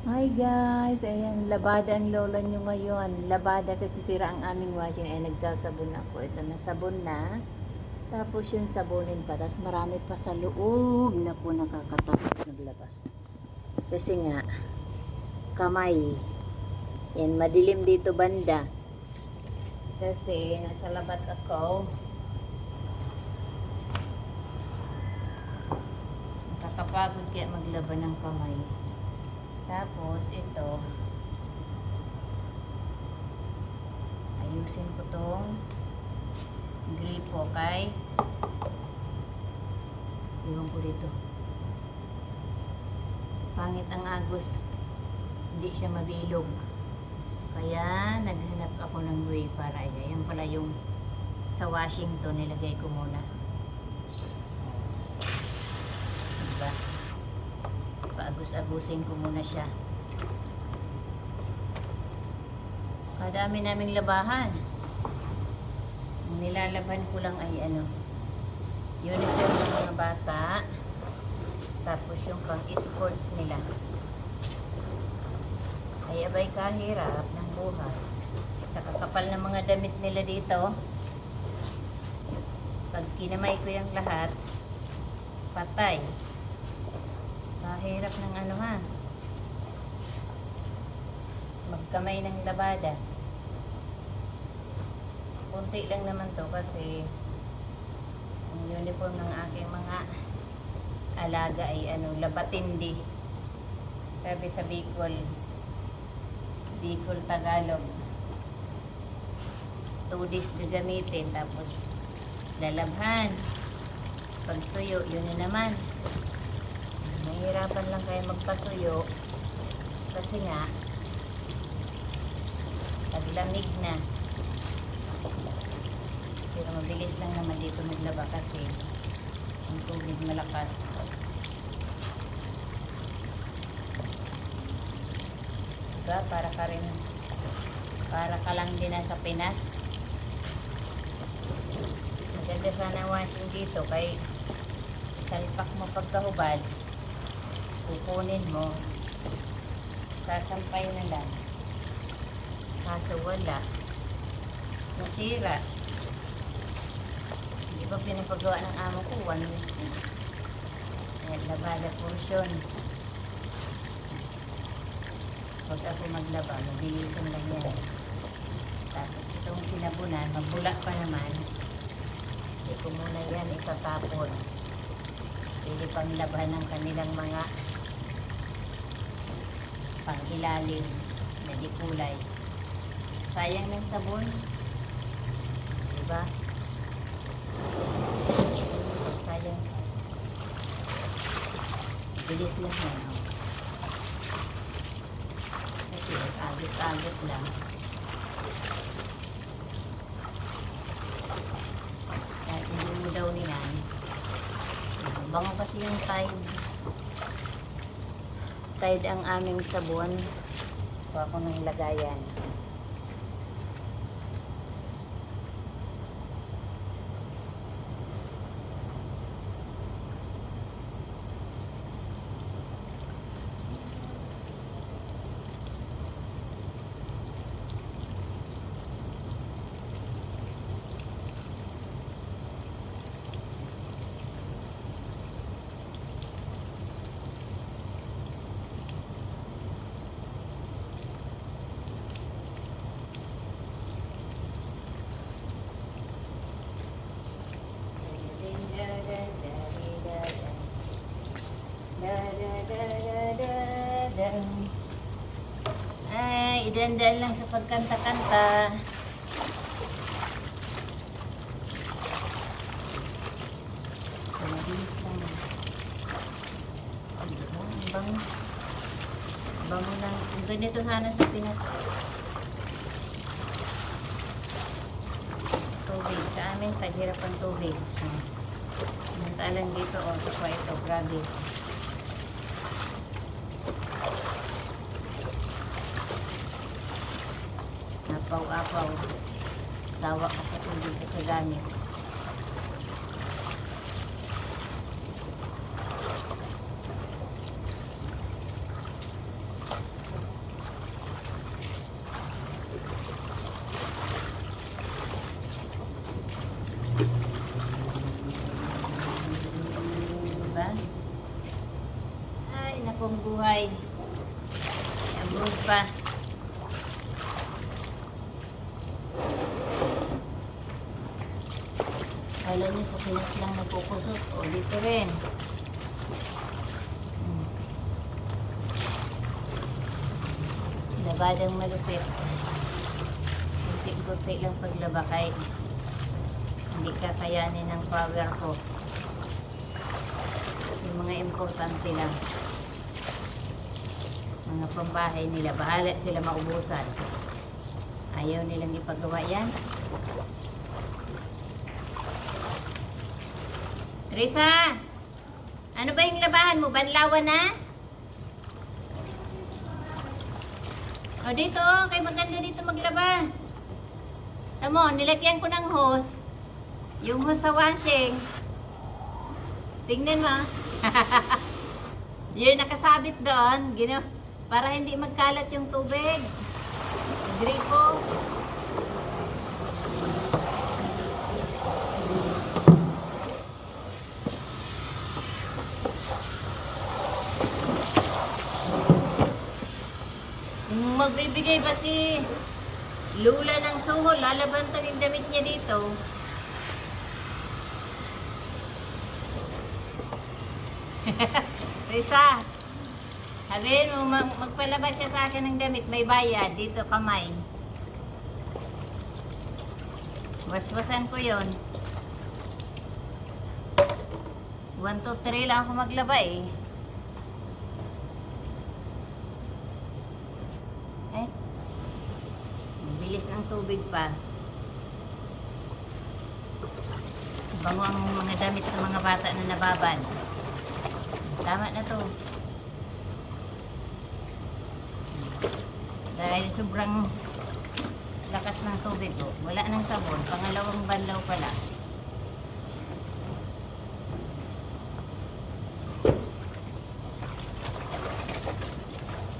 Hi guys, ayan, labada ang lola nyo ngayon. Labada kasi sira ang aming washing. Ay, nagsasabon ako. Ito na sabon na. Tapos yung sabunin pa. Tapos marami pa sa loob. Naku, nakakatakot naglaba. Kasi nga, kamay. Yan, madilim dito banda. Kasi nasa labas ako. Nakakapagod kaya maglaba ng kamay. Tapos, ito. Ayusin ko tong gripo kay iwan ko dito. Pangit ang agos. Hindi siya mabilog. Kaya, naghanap ako ng way para yan pala yung sa Washington nilagay ko muna. Diba? Paagus-agusin ko muna siya. Kadami naming labahan. Ang nilalaban ko lang ay ano, uniform ng mga bata, tapos yung pang sports nila. Ay abay kahirap ng buhay. Sa kakapal ng mga damit nila dito, pag kinamay ko yung lahat, patay. Kahirap ng ano ha. Magkamay ng labada. Kunti lang naman to kasi ang uniform ng aking mga alaga ay ano, labatindi. Sabi sa Bicol, Bicol Tagalog. Two days gagamitin tapos lalabhan. Pag tuyo, yun na naman. Mahirapan lang kayo magpatuyo. Kasi nga paglamig na. Pero mabilis lang naman dito maglaba kasi ang tubig malakas. Diba? Para ka rin para ka lang din sa Pinas. Maganda sana washing dito kay salpak mo pagkahubad kukunin mo. Sasampay na lang. Kaso wala. Nasira. Hindi ba pinapagawa ng amo ko? One week na. Ayan, labada portion pag ako maglaba. Mabilisan lang yan. Tapos itong sinabunan mabula pa naman. Hindi ko muna yan itatapon. Pwede pang laban ng kanilang mga pang-ilalim na di kulay. Sayang ng sabon. Diba? Sayang. Bilis lang yan. Kasi agos-agos lang. Kahit hindi mo daw niyan. Bango kasi yung tide. Tide ang aming sabon. So ako nang lagayan. Idandal lang sa pagkanta-kanta. Mabilis lang. Ang bango. Bango lang. Ganito sana sa Pinas. Tubig. Sa amin, taghirap ang tubig. Samantalang dito, oh, sa ito, grabe. Apaw-apaw. Sawa ka sa tubig at sa gamit. buhay. Abroad pa. Kala nyo sa Pinas lang nagkukusot. O, dito rin. Hmm. Labadang malupit. Kunti-kunti lang paglaba kahit hindi kakayanin ng power ko. Yung mga importante lang. Mga pambahay nila, bahala sila maubusan. Ayaw nilang ipagawa yan. Risa! Ano ba yung labahan mo? Banlawan na? O dito, kay maganda dito maglaba. Tamo, nilagyan ko ng hose. Yung hose sa washing. Tingnan mo. yung nakasabit doon, para hindi magkalat yung tubig. Gripo. Kung magbibigay ba si Lula ng suho, lalabantang yung damit niya dito. Risa, sabihin mo, mag magpalabas siya sa akin ng damit, may bayad, dito kamay. Waswasan ko yon. 1, 2, 3 lang ako maglaba. Eh, bilis ng tubig pa. Bango ang mga damit ng mga bata na nababad. Tama na to. Dahil sobrang lakas ng tubig ko. Wala nang sabon. Pangalawang banlaw pala.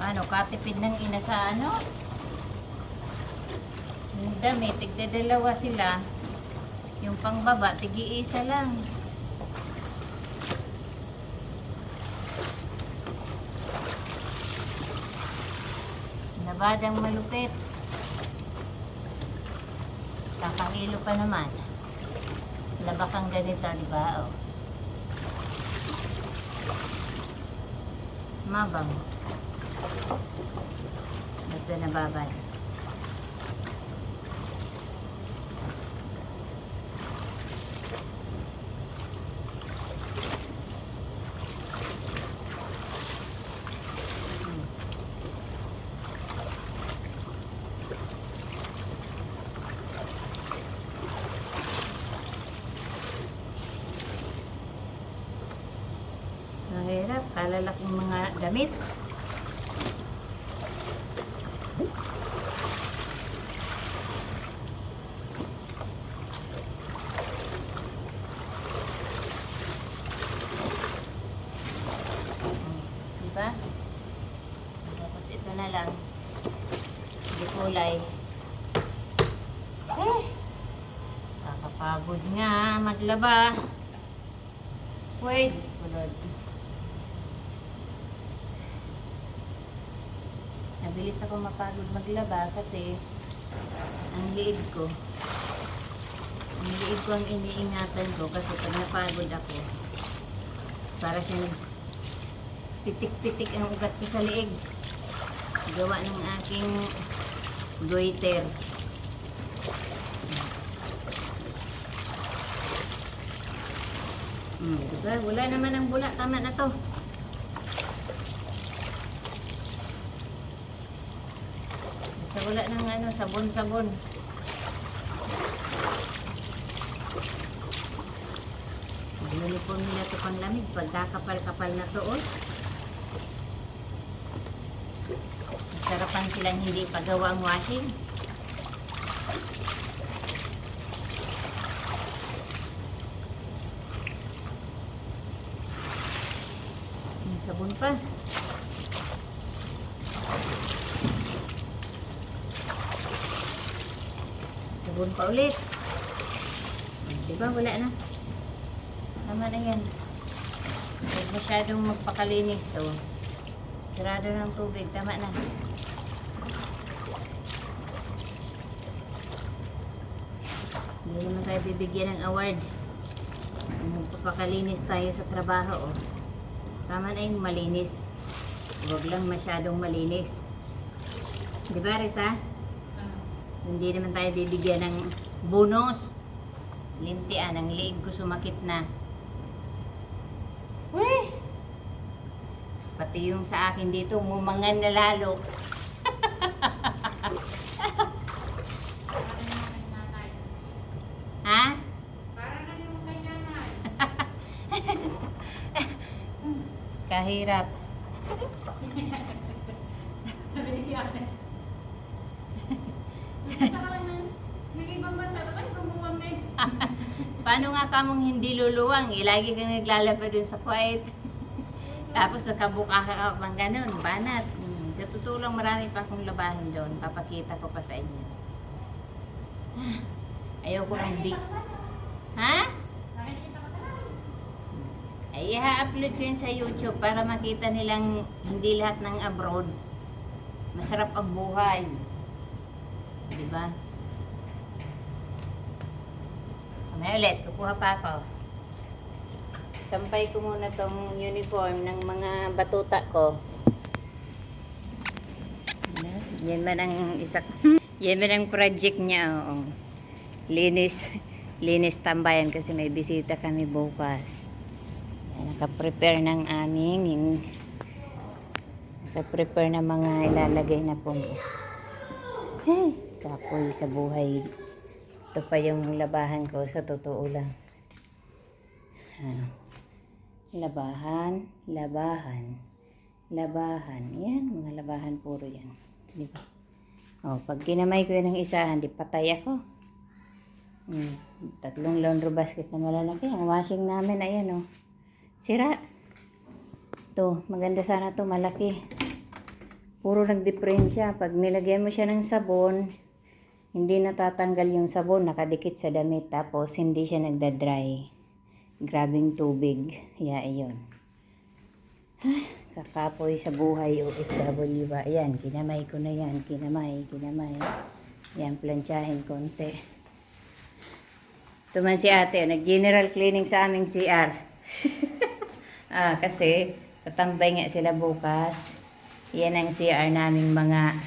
Ano, katipid ng ina sa ano? Damit, tigdadalawa sila. Yung pangbaba, tigi-isa lang. Nabadang malupit. Kakahilo pa naman. Labakang ganito, di ba? Oh. Mabang. Basta nababad. Mga damit. Diba? Tapos ito na lang. Hindi kulay. Eh! Kakapagod nga maglaba. Wait, Nabilis ako mapagod maglaba kasi ang liig ko. Ang liig ko ang iniingatan ko kasi pag napagod ako, para siya pitik-pitik ang ugat ko sa liig. Gawa ng aking goiter. Hmm, diba? Wala naman ang bula. Tama na to. Basta wala ng ano, sabon-sabon. Uniform nila to pang lamig. Pagkakapal-kapal na to, oh. Masarapan silang hindi pagawa ang washing. Sabon pa. Sabon pa ulit. Di ba? Wala na. Tama na yan. Huwag masyadong magpakalinis to. Sarado ng tubig. Tama na. Hindi naman tayo bibigyan ng award. Magpapakalinis tayo sa trabaho. Oh. Tama na yung malinis. Huwag lang masyadong malinis. Di ba, Risa? Hindi naman tayo bibigyan ng bonus. Lintian, ang liig ko sumakit na. Weh! Pati yung sa akin dito, mumangan na lalo. ha? Kahirap. Paano nga kamong hindi luluwang? Eh, lagi kang naglalaba dun sa quiet. Tapos nakabuka ka pang ganun, banat. Hmm, Sa totoo lang marami pa akong labahan doon. Papakita ko pa sa inyo. Ayaw ko ng big... Ha? Ay, i-upload ko yun sa YouTube para makita nilang hindi lahat ng abroad. Masarap ang buhay. Di ba? Mamaya ulit, kukuha pa ako. Sampay ko muna tong uniform ng mga batuta ko. Yan, man ang isa Yan man ang project niya. Oo. Linis. Linis tambayan kasi may bisita kami bukas. Yan, naka-prepare ng aming yung naka-prepare na mga ilalagay na po. Hey, kapoy sa buhay. Ito pa yung labahan ko sa totoo lang. Ah. Labahan, labahan, labahan. Yan, mga labahan puro yan. Di ba? O, pag kinamay ko yan ng isa, hindi patay ako. Hmm, tatlong laundry basket na malalaki. Ang washing namin, ayan o. Sira. To, maganda sana to malaki. Puro nagdiferensya. Pag nilagyan mo siya ng sabon, hindi natatanggal yung sabon, nakadikit sa damit, tapos hindi siya nagda-dry. Grabing tubig. Yeah, iyon. Kakapoy sa buhay OFW ba? Ayan, kinamay ko na yan. Kinamay, kinamay. Yan, plantsahin konti. Ito man si ate, nag-general cleaning sa aming CR. ah, kasi, tatambay nga sila bukas. Yan ang CR naming mga